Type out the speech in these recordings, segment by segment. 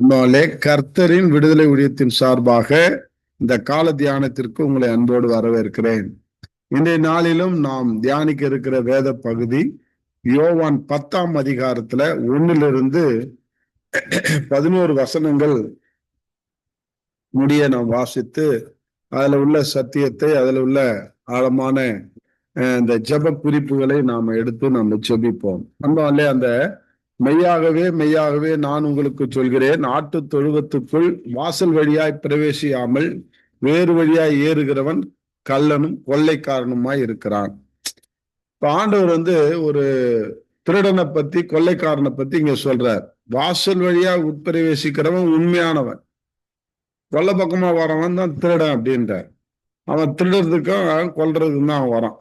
நம்மளே கர்த்தரின் விடுதலை ஊழியத்தின் சார்பாக இந்த கால தியானத்திற்கு உங்களை அன்போடு வரவேற்கிறேன். இன்றைய நாளிலும் நாம் தியானிக்க இருக்கிற வேத பகுதி யோவான் பத்தாம் அதிகாரத்துல ஒன்னிலிருந்து பதினோரு வசனங்கள் முடிய நாம் வாசித்து அதுல உள்ள சத்தியத்தை அதுல உள்ள ஆழமான அஹ், இந்த ஜெப குறிப்புகளை நாம் எடுத்து நம்ம ஜெபிப்போம். அன்பாலே அந்த மெய்யாகவே மெய்யாகவே நான் உங்களுக்கு சொல்கிறேன். ஆட்டு தொழுவத்துக்குள் வாசல் வழியாய் பிரவேசியாமல் வேறு வழியாய் ஏறுகிறவன் கள்ளனும் கொள்ளைக்காரனுமாய் இருக்கிறான். இப்ப ஆண்டவர் வந்து ஒரு திருடனை பத்தி கொள்ளைக்காரனை பத்தி இங்க சொல்றார். வாசல் வழியா உட்பிரவேசிக்கிறவன் உண்மையானவன். கொல்லை பக்கமா வரவன் தான் திருடன் அப்படின்றார். அவன் திருடுறதுக்கும் கொல்றதுக்கும் தான் அவன் வரான்.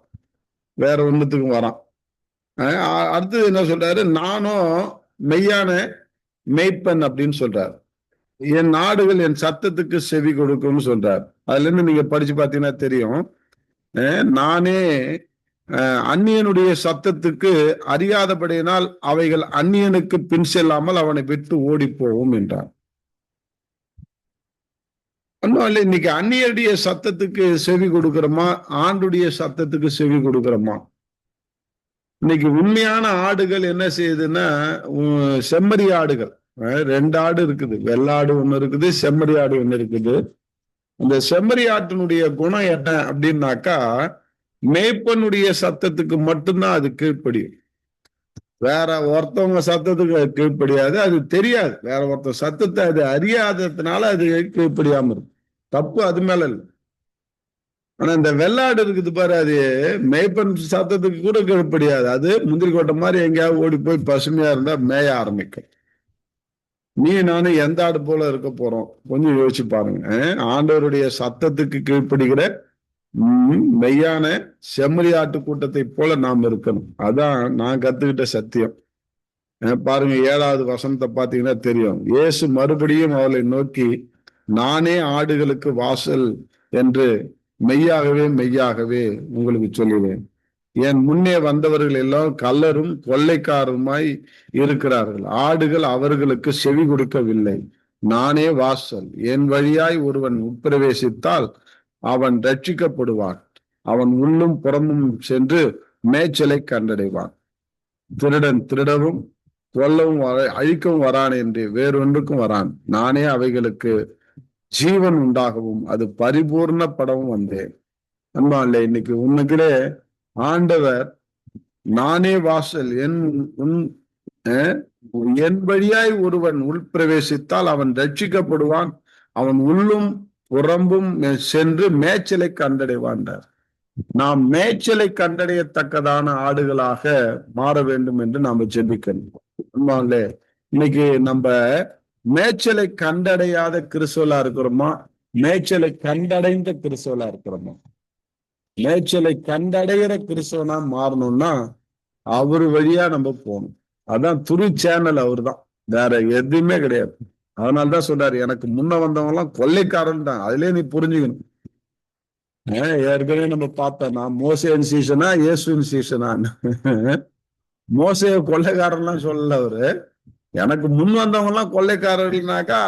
வேற ஒன்றுத்துக்கும் வரான். அடுத்தது என்ன சொல்றாரு? நானும் மெய்யான மெய்ப்பன் அப்படின்னு சொல்றார். என் நாடுகள் என் சத்தத்துக்கு செவி கொடுக்கும்னு சொல்றார். அதுல இருந்து நீங்க படிச்சு பார்த்தீங்கன்னா தெரியும். நானே அந்நியனுடைய சத்தத்துக்கு அறியாதபடியினால் அவைகள் அந்நியனுக்கு பின் செல்லாமல் அவனை விட்டு ஓடி போவோம் என்றான் ஒன்றும் இல்லை இன்னைக்கு அந்நியருடைய சத்தத்துக்கு செவி கொடுக்கிறோமா? ஆண்டுடைய சத்தத்துக்கு செவி கொடுக்கிறோமா? இன்னைக்கு உண்மையான ஆடுகள் என்ன செய்யுதுன்னா செம்மறி ஆடுகள். அஹ் ரெண்டு ஆடு இருக்குது. வெள்ளாடு ஒண்ணு இருக்குது செம்மறி ஆடு ஒண்ணு இருக்குது. அந்த செம்மறி ஆட்டினுடைய குணம் என்ன அப்படின்னாக்கா மேய்ப்பனுடைய சத்தத்துக்கு மட்டும்தான் அது கீழ்ப்படியும். வேற ஒருத்தவங்க சத்தத்துக்கு அது கீழ்ப்படியாது அது தெரியாது. வேற ஒருத்தர் சத்தத்தை அது அறியாததுனால அது கீழ்ப்படியாம இருக்கும். தப்பு அது மேல இல்லை. ஆனா இந்த வெள்ளாடு இருக்குது பாரு அது மேய்ப்பன் சத்தத்துக்கு கூட கீழ்ப்படியாது. அது முந்திரி கொட்டை மாதிரி எங்கேயாவது ஓடி போய் பசுமையா இருந்தா மேய ஆரம்பிக்கும். நீ நானும் எந்த ஆடு போல இருக்க போறோம்? கொஞ்சம் யோசிச்சு பாருங்க. ஆண்டவருடைய சத்தத்துக்கு கீழ்ப்படுகிற மெய்யான செம்மறி ஆட்டு கூட்டத்தை போல நாம் இருக்கணும். அதான் நான் கத்துக்கிட்ட சத்தியம். பாருங்க ஏழாவது வசனத்தை பாத்தீங்கன்னா தெரியும். இயேசு மறுபடியும் அவளை நோக்கி நானே ஆடுகளுக்கு வாசல் என்று மெய்யாகவே மெய்யாகவே உங்களுக்கு சொல்லுவேன் என் முன்னே வந்தவர்கள் எல்லாம் கல்லரும் கொள்ளைக்காரருமாய் இருக்கிறார்கள். ஆடுகள் அவர்களுக்கு செவி கொடுக்கவில்லை. நானே வாசல். என் வழியாய் ஒருவன் உட்பிரவேசித்தால் அவன் ரட்சிக்கப்படுவான். அவன் உள்ளும் புறமும் சென்று மேய்ச்சலை கண்டடைவான். திருடன் திருடவும் கொல்லவும் வர- அழிக்கவும் வரான் என்று வேறொன்றுக்கும் வரான். நானே அவைகளுக்கு ஜீவன் உண்டாகவும் அது பரிபூர்ணப்படவும் வந்தேன். அன்பான்ல இன்னைக்கு உன்னுக்கிலே ஆண்டவர் நானே வாசல் என் உன் அஹ், என் வழியாய் ஒருவன் உள்பிரவேசித்தால் அவன் ரட்சிக்கப்படுவான். அவன் உள்ளும் புறம்பும் சென்று மேய்ச்சலை கண்டடைவாண்டார் நாம் மேய்ச்சலை கண்டடையத்தக்கதான ஆடுகளாக மாற வேண்டும் என்று நாம ஜெபிக்கணும். இன்னைக்கு நம்ம மேய்ச்சலை கண்டடையாத கிறிஸ்துவலா இருக்கிறோமா? மேய்ச்சலை கண்டடைந்த கிறிஸ்துவலா இருக்கிறோமா? மேய்ச்சலை கண்டடைகிற கிறிஸ்தவனா மாறணும்னா அவரு வழியா நம்ம போகணும். அதான் துரு சேனல் அவர் தான் வேற எதுவுமே கிடையாது. அதனாலதான் சொல்றாரு எனக்கு முன்ன வந்தவங்க எல்லாம் கொள்ளைக்காரன் தான். அதுலயே நீ புரிஞ்சுக்கணும். ஏற்கனவே நம்ம பார்த்தோம்னா நான் மோசேன் சீசனா இயேசுவின் சீசனான்னு மோசைய கொள்ளைக்காரன்லாம் சொல்லல அவரு. எனக்கு முன் வந்தவங்க எல்லாம் கொள்ளைக்காரர்கள்னாக்கா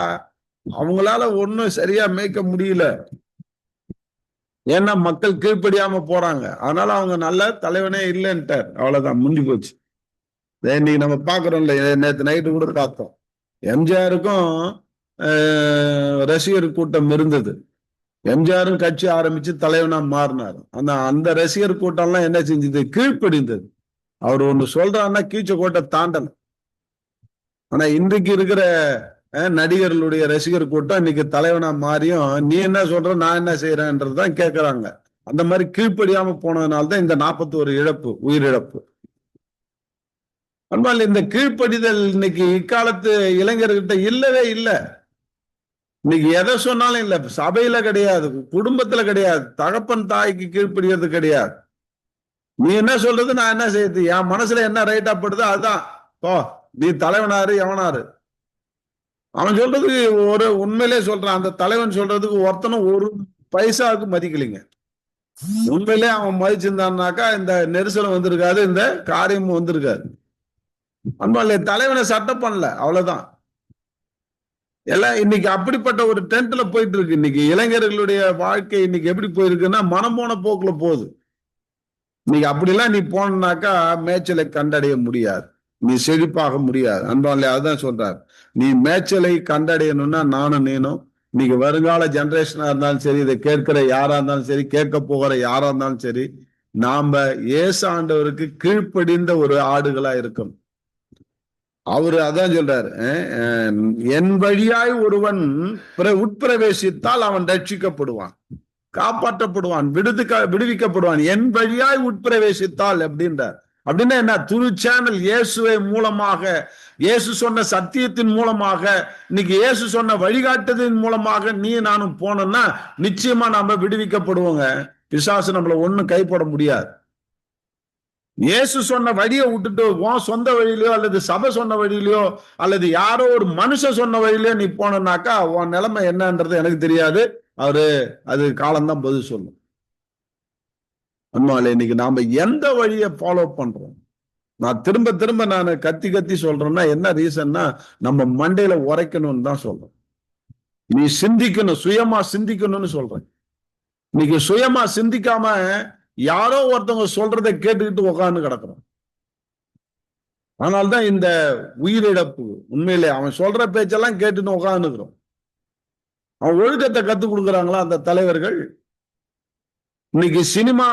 அவங்களால ஒண்ணும் சரியா மேய்க்க முடியல. ஏன்னா மக்கள் கீழ்ப்படியாம போறாங்க. அதனால அவங்க நல்ல தலைவனே இல்லைன்ட்டார். அவ்வளவுதான் முடிஞ்சு போச்சு. இன்னைக்கு நம்ம பாக்குறோம்ல நேற்று நேத்து நைட்டு கூட பார்த்தோம். எம்ஜிஆருக்கும் ஆஹ், ரசிகர் கூட்டம் இருந்தது. எம்ஜிஆரும் கட்சி ஆரம்பிச்சு தலைவனா மாறினார். அந்த அந்த ரசிகர் கூட்டம்லாம் என்ன செஞ்சது? கீழ்ப்படிந்தது. அவர் ஒண்ணு சொல்றாருன்னா கீச்ச கோட்டை தாண்டலை. ஆனா இன்றைக்கு இருக்கிற நடிகர்களுடைய ரசிகர் கூட்டம் இன்னைக்கு தலைவனா மாறியும் நீ என்ன சொல்ற நான் என்ன செய்யறேன்றதுதான் கேக்குறாங்க. அந்த மாதிரி கீழ்ப்படியாம போனதுனால்தான் இந்த இந்த நாற்பத்தோரு இழப்பு உயிரிழப்பு. அன்பால் இந்த கீழ்ப்படிதல் இன்னைக்கு இக்காலத்து இளைஞர்கிட்ட இல்லவே இல்லை. இன்னைக்கு எதை சொன்னாலும் இல்ல சபையில கிடையாது குடும்பத்துல கிடையாது தகப்பன் தாய்க்கு கீழ்ப்படிகிறது கிடையாது. நீ என்ன சொல்றது நான் என்ன செய்யறது என் மனசுல என்ன ரைட்டா படுதோ அதுதான் போ. நீ தலைவனாரு எவனாரு? அவன் சொல்றதுக்கு ஒரு உண்மையிலே சொல்றான். அந்த தலைவன் சொல்றதுக்கு ஒருத்தனும் ஒரு பைசாவுக்கு மதிக்கலைங்க. உண்மையிலே அவன் மதிச்சிருந்தான்னாக்கா இந்த நெரிசலம் வந்திருக்காது இந்த காரியமும் வந்திருக்காது. அன்பாலே தலைவனை சட்டம் பண்ணல அவ்வளவுதான். எல்லாம் இன்னைக்கு அப்படிப்பட்ட ஒரு டென்ட்ல போயிட்டு இருக்கு இன்னைக்கு இளைஞர்களுடைய வாழ்க்கை இன்னைக்கு எப்படி போயிருக்குன்னா மனம் போன போக்குல போகுது. இன்னைக்கு அப்படிலாம் நீ போனாக்கா மேய்ச்சலை கண்டடைய முடியாது. நீ செழிப்பாக முடியாது. அன்பாலே அதுதான் சொல்றார். நீ மேய்ச்சலை கண்டடையணும்னா நானும் நீனும். இன்னைக்கு வருங்கால ஜெனரேஷனா இருந்தாலும் சரி இதை கேட்கிற யாரா இருந்தாலும் சரி கேட்க போகிற யாரா இருந்தாலும் சரி நாம ஏசு ஆண்டவருக்கு கீழ்ப்படிந்த ஒரு ஆடுகளா இருக்கும். அவரு அதான் சொல்றாரு அஹ், என் வழியாய் ஒருவன் உட்பிரவேசித்தால் அவன் ரட்சிக்கப்படுவான் காப்பாற்றப்படுவான் விடுதுக்க விடுவிக்கப்படுவான். என் வழியாய் உட்பிரவேசித்தால் அப்படின்றார். அப்படின்னா என்ன? துரு சேனல் இயேசுவை மூலமாக இயேசு சொன்ன சத்தியத்தின் மூலமாக இன்னைக்கு இயேசு சொன்ன வழிகாட்டுதின் மூலமாக நீ நானும் போனோம்னா நிச்சயமா நாம விடுவிக்கப்படுவோங்க. பிசாசு நம்மள ஒண்ணும் கைப்பட முடியாது. இயேசு சொன்ன வழியை விட்டுட்டு உன் சொந்த வழியிலயோ அல்லது சபை சொன்ன வழியிலயோ அல்லது யாரோ ஒரு மனுஷன் சொன்ன வழியிலயோ நீ போனனாக்கா உன் நிலைமை என்னன்றது எனக்கு தெரியாது. அவரு அது காலம்தான் பதில் சொல்லும். அம்மாலே இன்னைக்கு நாம எந்த வழியை ஃபாலோ பண்றோம்? நான் திரும்ப திரும்ப நான் கத்தி கத்தி சொல்றேன்னா என்ன ரீசன்னா நம்ம மண்டையில உரைக்கணும்னு தான் சொல்றேன் நீ சிந்திக்கணும் சுயமா சிந்திக்கணும்னு சொல்றேன். இன்னைக்கு சுயமா சிந்திக்காம யாரோ ஒருத்தவங்க சொல்றதை கேட்டுக்கிட்டு உக்காந்து கிடக்குறோம். அதனால்தான் இந்த உயிரிழப்பு உண்மையிலே அவன் சொல்ற பேச்செல்லாம் கேட்டுன்னு உக்காந்துக்கிறோம். அவன் ஒழுக்கத்தை கத்துக் கொடுக்குறாங்களா அந்த தலைவர்கள்? இன்னைக்கு சினிமா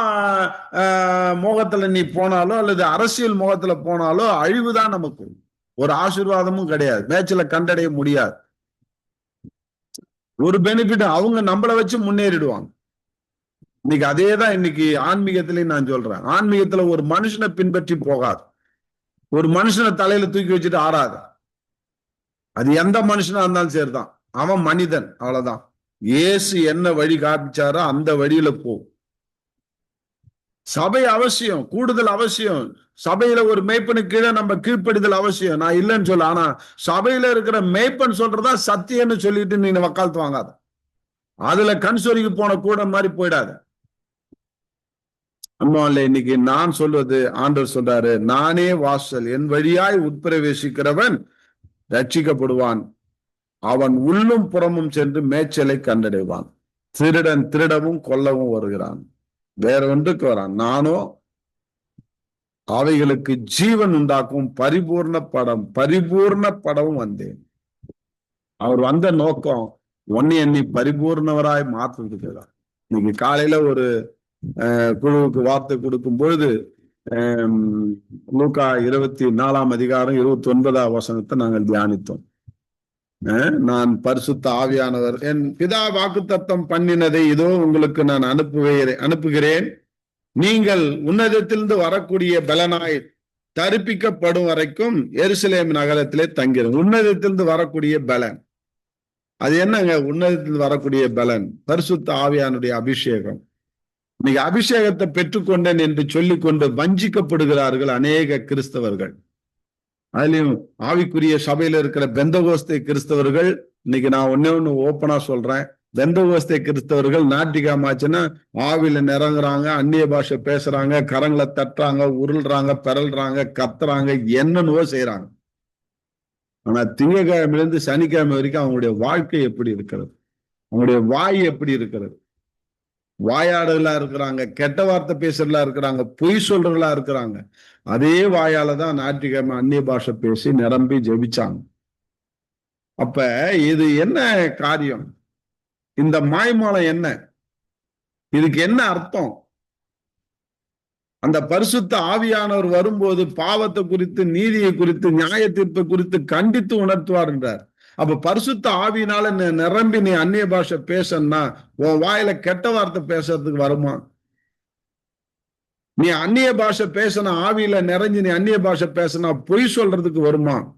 மோகத்துல நீ போனாலோ அல்லது அரசியல் மோகத்துல போனாலோ அழிவுதான் நமக்கு. ஒரு ஆசீர்வாதமும் கிடையாது. மேட்ச்ல கண்டடைய முடியாது. ஒரு பெனிஃபிட் அவங்க நம்மளை வச்சு முன்னேறிடுவாங்க. இன்னைக்கு அதே தான் இன்னைக்கு ஆன்மீகத்திலையும் நான் சொல்றேன். ஆன்மீகத்துல ஒரு மனுஷனை பின்பற்றி போகாது. ஒரு மனுஷனை தலையில தூக்கி வச்சுட்டு ஆறாது. அது எந்த மனுஷனா இருந்தாலும் சரிதான். அவன் மனிதன். அவ்வளவுதான். இயேசு என்ன வழி காமிச்சாரோ அந்த வழியில போ. சபை அவசியம் கூடுதல் அவசியம். சபையில ஒரு மேய்ப்பனுக்கு கீழே நம்ம கீழ்ப்படிதல் அவசியம். நான் இல்லைன்னு சொல்ல ஆனா சபையில இருக்கிற மேய்ப்பன் சொல்றதா சத்தியம்னு சொல்லிட்டு நீ வக்காலத்து வாங்காத. அதுல கண் சொருகி போன கூட மாதிரி போயிடாத. அம்மாவில் இன்னைக்கு நான் சொல்வது ஆண்டவர் சொல்றாரு நானே வாசல் என் வழியாய் உட்பிரவேசிக்கிறவன் ரட்சிக்கப்படுவான் அவன் உள்ளும் புறமும் சென்று மேய்ச்சலை கண்டடைவான். திருடன் திருடவும் கொல்லவும் வருகிறான். வேற ஒன்றுக்கு வரான். நானோ அவைகளுக்கு ஜீவன் உண்டாக்கும் பரிபூர்ண படம் பரிபூர்ண படமும் வந்தேன். அவர் வந்த நோக்கம் ஒன்னு எண்ணி பரிபூர்ணவராய் மாற்றுறதுக்கு தான். இன்னைக்கு காலையில ஒரு அஹ், குழுவுக்கு வார்த்தை கொடுக்கும் பொழுது லூக்கா இருபத்தி நாலாம் அதிகாரம் இருபத்தி ஒன்பதாம் வசனத்தை நாங்கள் தியானித்தோம். நான் பரிசுத்த ஆவியானவர். என் பிதா வாக்குத்தத்தம் பண்ணினதை இதோ உங்களுக்கு நான் அனுப்புகிறேன் அனுப்புகிறேன். நீங்கள் உன்னதத்திலிருந்து வரக்கூடிய பலனாய் தரிப்பிக்கப்படும் வரைக்கும் எருசலேம் நகரத்திலே தங்கிரும். உன்னதத்திலிருந்து வரக்கூடிய பலன். அது என்னங்க? உன்னதத்திலிருந்து வரக்கூடிய பலன். பரிசுத்த ஆவியானுடைய அபிஷேகம். இன்னைக்கு அபிஷேகத்தை பெற்றுக்கொண்டேன் என்று சொல்லிக்கொண்டு வஞ்சிக்கப்படுகிறார்கள் அநேக கிறிஸ்தவர்கள். அதுலயும் ஆவிக்குரிய சபையில இருக்கிற பெந்தகோஸ்தை கிறிஸ்தவர்கள் இன்னைக்கு நான் ஒன்னே ஒண்ணு ஓப்பனா சொல்றேன். பெந்தகோஸ்தை கிறிஸ்தவர்கள் நாட்டிகாமாச்சுன்னா ஆவில நிறங்குறாங்க அந்நிய பாஷை பேசுறாங்க கரங்களை தட்டுறாங்க உருள்றாங்க பெறல்றாங்க கத்துறாங்க என்னென்னவோ செய்யறாங்க ஆனா திங்கக்கிழமையிலேருந்து சனிக்கிழமை வரைக்கும் அவங்களுடைய வாழ்க்கை எப்படி இருக்கிறது? அவங்களுடைய வாய் எப்படி இருக்கிறது? வாயாடுகளா இருக்கிறாங்க கெட்ட வார்த்தை பேசுறதா இருக்கிறாங்க பொய் சொல்றவங்களா இருக்கிறாங்க. அதே வாயால தான் ஞாயிற்றுக்கிழமை அந்நிய பாஷை பேசி நிரம்பி ஜெபிச்சாங்க. அப்ப இது என்ன காரியம்? இந்த மாய்மாலம் என்ன? இதுக்கு என்ன அர்த்தம்? அந்த பரிசுத்த ஆவியானவர் வரும்போது பாவத்தை குறித்து நீதியை குறித்து நியாய தீர்ப்பை குறித்து கண்டித்து உணர்த்துவார் என்றார். அப்ப பரிசுத்த ஆவியினால நிரம்பி நீ அந்நிய பாஷை பேசன்னா உன் வாயில கெட்ட வார்த்தை பேசுறதுக்கு வருமா? நீ அந்நிய பாஷை பேசின ஆவியில நிறைஞ்சு நீ அந்நிய பாஷை பேசினா பொய் சொல்றதுக்கு வருமா?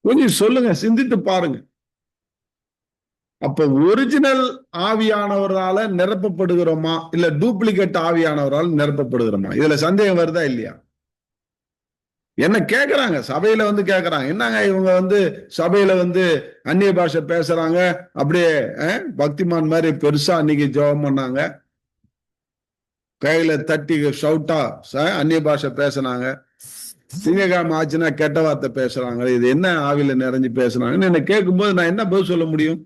கொஞ்சம் சொல்லுங்க சிந்தித்து பாருங்க. அப்ப ஒரிஜினல் ஆவியானவரால நிரப்பப்படுகிறோமா? இல்ல டூப்ளிகேட் ஆவியானவரால் நிரப்பப்படுகிறோமா? இதுல சந்தேகம் வருதா இல்லையா? என்ன கேட்கறாங்க சபையில வந்து கேட்கறாங்க என்னங்க இவங்க வந்து சபையில வந்து அந்நிய பாஷை பேசுறாங்க? அப்படியே பக்திமான் மாதிரி பெருசா அன்னைக்கு ஜெபம் பண்ணாங்க. கையில தட்டி ஷவுட்டா அந்நிய பாஷை பேசுனாங்க. சிங்ககாம ஆச்சுன்னா கெட்ட வார்த்தை பேசுறாங்க. இது என்ன ஆவில நிறைஞ்சு பேசுறாங்கன்னு என்ன கேட்கும்போது நான் என்ன பதில் சொல்ல முடியும்?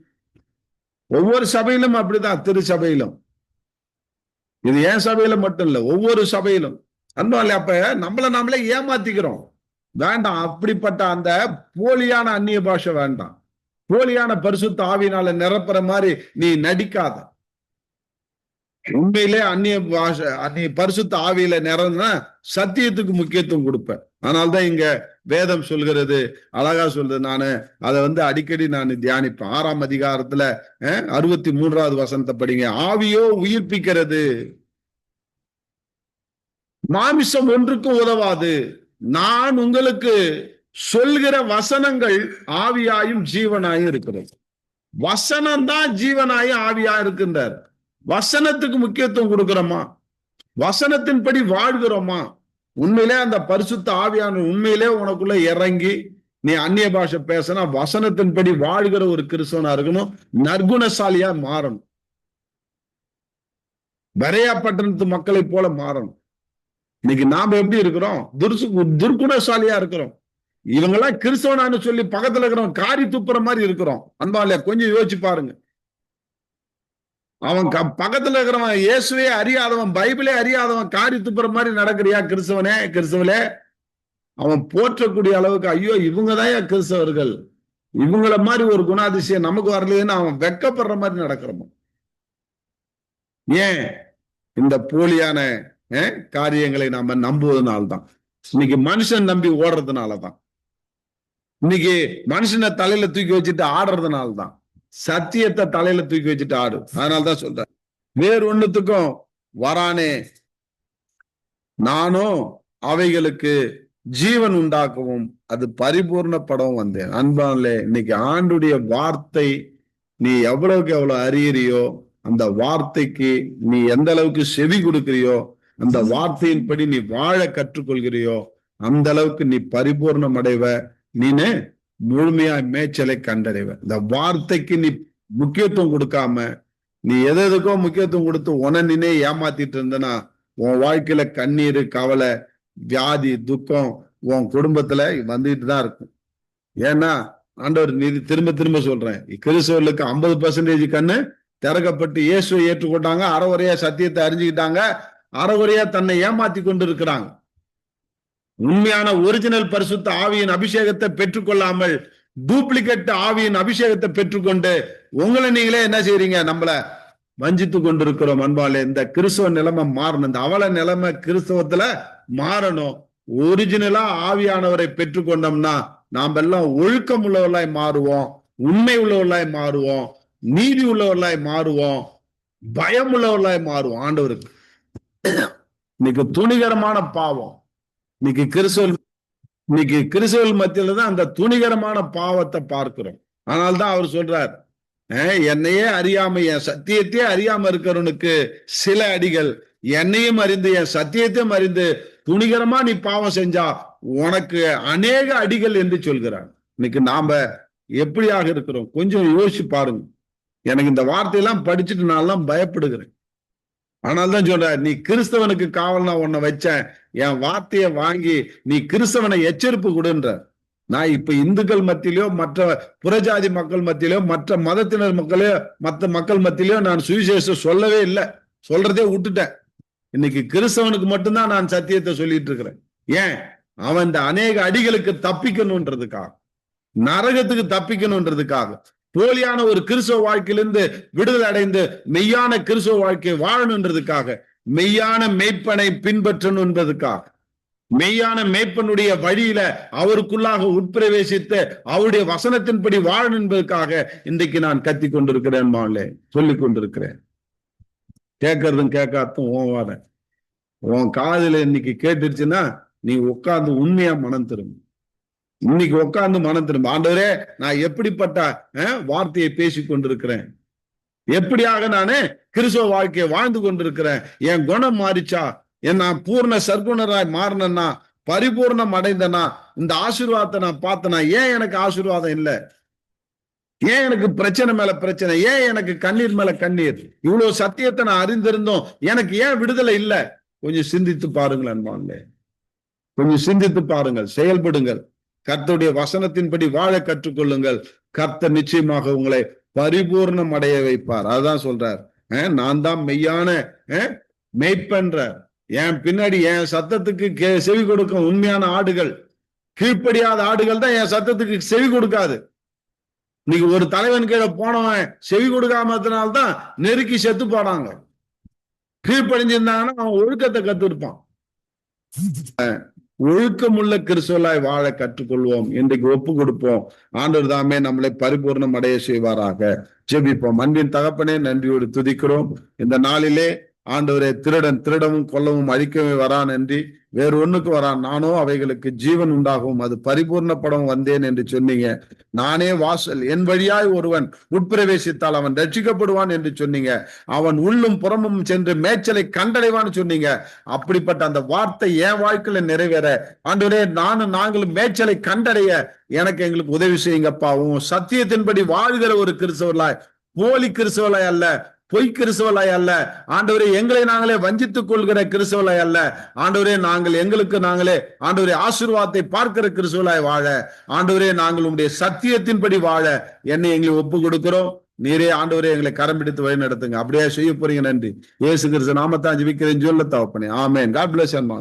ஒவ்வொரு சபையிலும் அப்படிதான். திரு சபையிலும் இது என் சபையில மட்டும் இல்லை ஒவ்வொரு சபையிலும். அன்பாலே அப்ப நம்மள நாமளே ஏமாத்திக்கிறோம். வேண்டாம் அப்படிப்பட்ட அந்த போலியான அந்நிய பாஷை வேண்டாம். போலியான பரிசுத்த ஆவினால நிரப்புற மாதிரி நீ நடிக்காத. உண்மையிலே அந்நிய பாஷை அந்நிய பரிசுத்த ஆவியில நிறந்தா சத்தியத்துக்கு முக்கியத்துவம் கொடுப்பேன். அதனால்தான் இங்க வேதம் சொல்கிறது அழகா சொல்றது. நானு அதை வந்து அடிக்கடி நான் தியானிப்பேன். ஆறாம் அதிகாரத்துல அஹ், அறுபத்தி மூன்றாவது வசனத்தை படிங்க. ஆவியோ உயிர்ப்பிக்கிறது. மாமிசம் ஒன்றுக்கும் உதவாது. நான் உங்களுக்கு சொல்கிற வசனங்கள் ஆவியாயும் ஜீவனாயும் இருக்கிறது. வசனம் தான் ஜீவனாயும் ஆவியா இருக்கின்றார். வசனத்துக்கு முக்கியத்துவம் கொடுக்கிறோமா? வசனத்தின்படி வாழ்கிறோமா? உண்மையிலே அந்த பரிசுத்த ஆவியான உண்மையிலே உனக்குள்ள இறங்கி நீ அந்நிய பாஷை பேசினா வசனத்தின்படி வாழ்கிற ஒரு கிறிஸ்தவனா இருக்கணும். நற்குணசாலியா மாறணும். வரையா பட்டணத்து மக்களை போல மாறணும். இன்னைக்கு நாம எப்படி இருக்கிறோம்? துர்சு துர்குணசாலியா இருக்கிறோம். இவங்கெல்லாம் கிறிஸ்தவனான்னு சொல்லி பக்கத்துல இருக்கிறவன் காரி துப்புற மாதிரி இருக்கிறோம். அன்பாலே கொஞ்சம் யோசிச்சு பாருங்க. அவன் க- பக்கத்துல இருக்கிறவன் இயேசுவே அறியாதவன் பைபிளே அறியாதவன் காரி துப்புற மாதிரி நடக்கிறியா கிறிஸ்தவனே? கிறிஸ்தவனே அவன் போற்றக்கூடிய அளவுக்கு ஐயோ இவங்கதான் தான் கிறிஸ்தவர்கள். இவங்கள மாதிரி ஒரு குணாதிசயம் நமக்கு வரலையேன்னு அவன் வெக்கப்படுற மாதிரி நடக்கிறோம். ஏன்? இந்த போலியான காரியங்களை நாம நம்புவதனால்தான். இன்னைக்கு மனுஷன் நம்பி ஓடுறதுனாலதான். இன்னைக்கு மனுஷனை தலையில தூக்கி வச்சுட்டு ஆடுறதுனாலதான். சத்தியத்தை தலையில தூக்கி வச்சுட்டு ஆடு. அதனாலதான் சொல்றேன். வேறு ஒண்ணுத்துக்கும் வரானே. நானும் அவைகளுக்கு ஜீவன் உண்டாக்கவும் அது பரிபூர்ணப்படவும் வந்தேன். அன்பான்லே இன்னைக்கு ஆண்டுடைய வார்த்தை நீ எவ்வளவுக்கு எவ்வளவு அறியறியோ அந்த வார்த்தைக்கு நீ எந்த அளவுக்கு செவி கொடுக்கிறியோ அந்த வார்த்தையின்படி நீ வாழ கற்றுக்கொள்கிறியோ அந்த அளவுக்கு நீ பரிபூர்ணம் அடைவ. நீனு முழுமையா மேய்ச்சலை கண்டடைவ. இந்த வார்த்தைக்கு நீ முக்கியத்துவம் கொடுக்காம நீ எது எதுக்கோ முக்கியத்துவம் கொடுத்து உனநினே ஏமாத்திட்டு இருந்தனா உன் வாழ்க்கையில கண்ணீர் கவலை வியாதி துக்கம் உன் குடும்பத்துல வந்துட்டு தான் இருக்கும். ஏன்னா ஆண்டவர் நீதி திரும்ப திரும்ப சொல்றேன். கிறிஸ்தவர்களுக்கு ஐம்பது பர்சன்டேஜ் கண்ணு திறக்கப்பட்டு இயேசுவை ஏற்றுக்கொண்டாங்க அறகுறையா சத்தியத்தை அறிஞ்சுக்கிட்டாங்க அறகுறையா தன்னை ஏமாத்தி கொண்டு இருக்கிறாங்க உண்மையான ஒரிஜினல் பரிசுத்த ஆவியின் அபிஷேகத்தை பெற்றுக்கொள்ளாமல் டூப்ளிகேட் ஆவியின் அபிஷேகத்தை பெற்றுக்கொண்டு உங்களை நீங்களே என்ன செய்யறீங்க நம்மள வஞ்சித்து கொண்டிருக்கிறோம் அன்பாலே. இந்த கிறிஸ்தவ நிலைமை மாறணும். இந்த அவல நிலைமை கிறிஸ்தவத்துல மாறணும். ஒரிஜினலா ஆவியானவரை பெற்றுக்கொண்டோம்னா நாம் எல்லாம் ஒழுக்கம் உள்ளவர்களாய் மாறுவோம். உண்மை உள்ளவர்களாய் மாறுவோம். நீதி உள்ளவர்களாய் மாறுவோம். பயம் உள்ளவர்களாய் மாறுவோம். ஆண்டவருக்கு. இன்னைக்கு துணிகரமான பாவம். இன்னைக்கு கிறிஸ்தவல் இன்னைக்கு கிறிஸ்தவல் மத்தியில தான் அந்த துணிகரமான பாவத்தை பார்க்கிறோம். அதனால்தான் அவர் சொல்றார் என்னையே அறியாம என் சத்தியத்தையே அறியாம இருக்கிறவனுக்கு சில அடிகள். என்னையும் அறிந்து என் சத்தியத்தையும் அறிந்து துணிகரமா நீ பாவம் செஞ்சா உனக்கு அநேக அடிகள் என்று சொல்கிறான் இன்னைக்கு நாம எப்படியாக இருக்கிறோம்? கொஞ்சம் யோசிச்சு பாருங்க. எனக்கு இந்த வார்த்தையெல்லாம் படிச்சுட்டு நான் எல்லாம் பயப்படுகிறேன். ஆனால் தான் சொல்ற நீ கிறிஸ்தவனுக்கு காவல் நான் உன்னை வச்சேன். என் வார்த்தையை வாங்கி நீ கிறிஸ்தவனை எச்சரிப்பு கொடுன்ற. நான் இப்ப இந்துக்கள் மத்தியிலயோ மற்ற புறஜாதி மக்கள் மத்தியிலயோ மற்ற மதத்தினர் மக்களையோ மற்ற மக்கள் மத்தியிலயோ நான் சுவிசேஷம் சொல்லவே இல்லை. சொல்றதே விட்டுட்டேன். இன்னைக்கு கிறிஸ்தவனுக்கு மட்டும்தான் நான் சத்தியத்தை சொல்லிட்டு இருக்கிறேன். ஏன்? அவன் இந்த அநேக அடிகளுக்கு தப்பிக்கணும்ன்றதுக்காக நரகத்துக்கு தப்பிக்கணும்ன்றதுக்காக போலியான ஒரு கிறிஸ்தவ வாழ்க்கையிலிருந்து விடுதலை அடைந்து மெய்யான கிறிஸ்தவ வாழ்க்கையை வாழணுன்றதுக்காக மெய்யான மெய்ப்பனை பின்பற்றணும் என்பதுக்காக மெய்யான மேய்ப்பனுடைய வழியில அவருக்குள்ளாக உட்பிரவேசித்து அவருடைய வசனத்தின்படி வாழணும் என்பதற்காக இன்றைக்கு நான் கத்தி கொண்டிருக்கிறேன் மாலே சொல்லிக் கொண்டிருக்கிறேன். கேட்கறதும் கேட்காதும் உன் உன் காதுல இன்னைக்கு கேட்டுருச்சுன்னா நீ உட்கார்ந்து உண்மையா மனம் திரும்ப. இன்னைக்கு உட்கார்ந்து மனம் திரும்ப ஆண்டவரே நான் எப்படிப்பட்ட வார்த்தையை பேசி கொண்டிருக்கிறேன்? எப்படியாக நானு கிறிஸ்தவ வாழ்க்கையை வாழ்ந்து கொண்டிருக்கிறேன்? என் குணம் மாறிச்சா? என் நான் பூர்ண சர்க்குணராய் மாறினேன்னா பரிபூர்ணம் அடைந்தனா இந்த ஆசீர்வாதத்தை நான் பார்த்தனா ஏன் எனக்கு ஆசீர்வாதம் இல்லை? ஏன் எனக்கு பிரச்சனை மேல பிரச்சனை? ஏன் எனக்கு கண்ணீர் மேல கண்ணீர்? இவ்வளவு சத்தியத்தை நான் அறிந்திருந்தோம். எனக்கு ஏன் விடுதலை இல்லை? கொஞ்சம் சிந்தித்து பாருங்களேன் அன்பாங்களே கொஞ்சம் சிந்தித்து பாருங்கள். செயல்படுங்கள். கர்த்தருடைய வசனத்தின்படி வாழ கற்றுக்கொள்ளுங்கள். கர்த்தர் நிச்சயமாக உங்களை பரிபூர்ணம் அடைய வைப்பார். அதான் சொல்றார். நான் தான் மெய்யான மெய்ப்பன்ற என் பின்னாடி என் சத்தத்துக்கு கே- செவி கொடுக்கும் உண்மையான ஆடுகள். கீழ்ப்படியாத ஆடுகள் தான் என் சத்தத்துக்கு செவி கொடுக்காது. இன்னைக்கு ஒரு தலைவன் கீழே போனவன் செவி கொடுக்காமத்தினால்தான் நெருக்கி செத்து போனாங்க. கீழ்ப்படிஞ்சிருந்தாங்கன்னா அவன் ஒழுக்கத்தை கத்துருப்பான் ஒழுக்கமுள்ள கிறிஸ்துவலாய் வாழ கற்றுக்கொள்வோம். இன்றைக்கு ஒப்பு கொடுப்போம். ஆண்டவர் தாமே நம்மளை பரிபூர்ணம் அடைய செய்வாராக. ஜெபிப்போம். அன்பின் தகப்பனே நன்றியோடு துதிக்கிறோம். இந்த நாளிலே ஆண்டவரே திருடன் திருடவும் கொல்லவும் அழிக்கவே வரான் என்று வேறு ஒண்ணுக்கு வரான். நானோ அவைகளுக்கு ஜீவன் உண்டாகவும் அது பரிபூர்ணப்படம் வந்தேன் என்று சொன்னீங்க. நானே வாசல் என் வழியாய் ஒருவன் உட்பிரவேசித்தால் அவன் ரட்சிக்கப்படுவான் என்று சொன்னீங்க. அவன் உள்ளும் புறமும் சென்று மேய்ச்சலை கண்டடைவான்னு சொன்னீங்க. அப்படிப்பட்ட அந்த வார்த்தை என் வாழ்க்கையில நிறைவேற. ஆண்டவரே நானும் நாங்களும் மேய்ச்சலை கண்டடைய எனக்கு எங்களுக்கு உதவி செய்யுங்கப்பா. உன் சத்தியத்தின்படி வாழ்கிற ஒரு கிறிஸ்தவர்களாய் போலி கிறிஸ்தவலாய் அல்ல பொய் கிறிஸ்தவலாய் அல்ல. ஆண்டவரே எங்களை நாங்களே வஞ்சித்துக் கொள்கிற கிறிஸ்தவலாய் அல்ல. ஆண்டவரே நாங்கள் எங்களுக்கு நாங்களே ஆண்டவரே ஆசீர்வாதத்தை பார்க்கிற கிறிஸ்தவலாய் வாழ. ஆண்டவரே நாங்கள் உங்களுடைய சத்தியத்தின்படி வாழ. என்னை எங்களை ஒப்பு கொடுக்கிறோம் நீரே ஆண்டவரே எங்களை கரம் பிடித்து வழி நடத்துங்க அப்படியே செய்ய போறீங்க. நன்றி. ஏசு கிறிஸ்து நாமத்தான் ஜிபிக்கிறேன். சொல்ல தவப்பனே ஆமேன். God bless and